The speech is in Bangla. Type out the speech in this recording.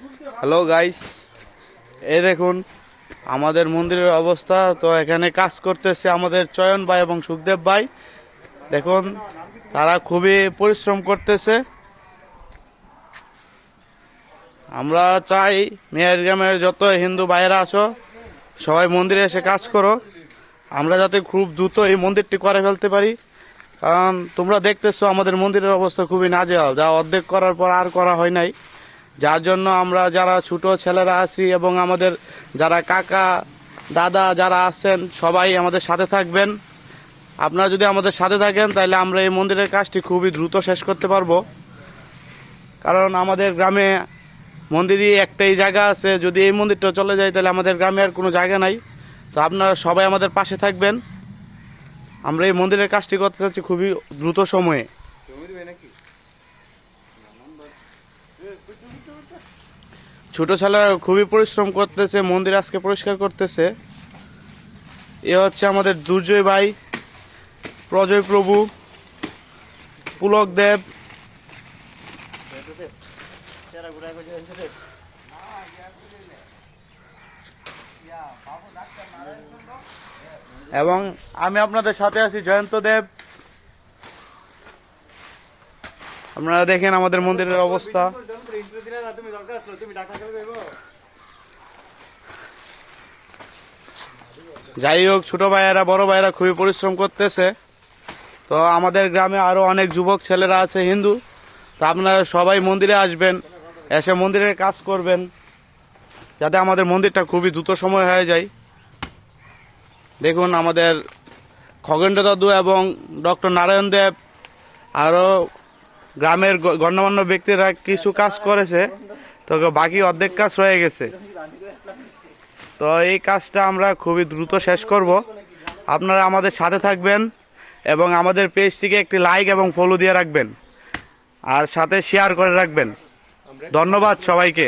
হ্যালো গাইস এই দেখুন, আমাদের মন্দিরের অবস্থা। তো এখানে কাজ করতেছে আমাদের চয়ন ভাই এবং সুখদেব ভাই। দেখুন, তারা খুবই পরিশ্রম করতেছে। আমরা চাই মেয়ের গ্রামের যত হিন্দু ভাইয়েরা আছো, সবাই মন্দিরে এসে কাজ করো। আমরা যাতে খুব দ্রুত এই মন্দিরটি করে ফেলতে পারি। কারণ তোমরা দেখতেছো আমাদের মন্দিরের অবস্থা খুবই নাজেহাল। যা অর্ধেক করার পর আর করা হয় নাই। যার জন্য আমরা যারা ছোট ছেলেরা আছি এবং আমাদের যারা কাকা, দাদা যারা আছেন, সবাই আমাদের সাথে থাকবেন। আপনারা যদি আমাদের সাথে থাকেন, তাহলে আমরা এই মন্দিরের কাজটি খুবই দ্রুত শেষ করতে পারব। কারণ আমাদের গ্রামে মন্দিরই একটাই জায়গা আছে। যদি এই মন্দিরটা চলে যায়, তাহলে আমাদের গ্রামে আর কোনো জায়গা নাই। তো আপনারা সবাই আমাদের পাশে থাকবেন। আমরা এই মন্দিরের কাজটি করতে চাচ্ছি খুবই দ্রুত সময়ে। ছোট ছেলেরা খুবই পরিশ্রম করতেছে, মন্দির আজকে পরিষ্কার করতেছে। এ হচ্ছে আমাদের দুর্জয় ভাই, প্রজয় প্রভু পুলক দেব এবং আমি আপনাদের সাথে আছি জয়ন্ত দেব। আপনারা দেখেন আমাদের মন্দিরের অবস্থা। যাই হোক, ছোট ভাইয়েরা, বড় ভাইয়েরা খুবই পরিশ্রম করতেছে। তো আমাদের গ্রামে আরও অনেক যুবক ছেলেরা আছে, হিন্দু। তো আপনারা সবাই মন্দিরে আসবেন, এসে মন্দিরের কাজ করবেন, যাতে আমাদের মন্দিরটা খুবই দ্রুত সময় হয়ে যায়। দেখুন আমাদের খগেন্দ্র দাদু এবং ডক্টর নারায়ণ দেব আরও গ্রামের গণ্যমান্য ব্যক্তিরা কিছু কাজ করেছে, তো বাকি অর্ধেক কাজ রয়ে গেছে। তো এই কাজটা আমরা খুবই দ্রুত শেষ করব। আপনারা আমাদের সাথে থাকবেন এবং আমাদের পেজটিকে একটি লাইক এবং ফলো দিয়ে রাখবেন। আর সাথে শেয়ার করে রাখবেন। ধন্যবাদ সবাইকে।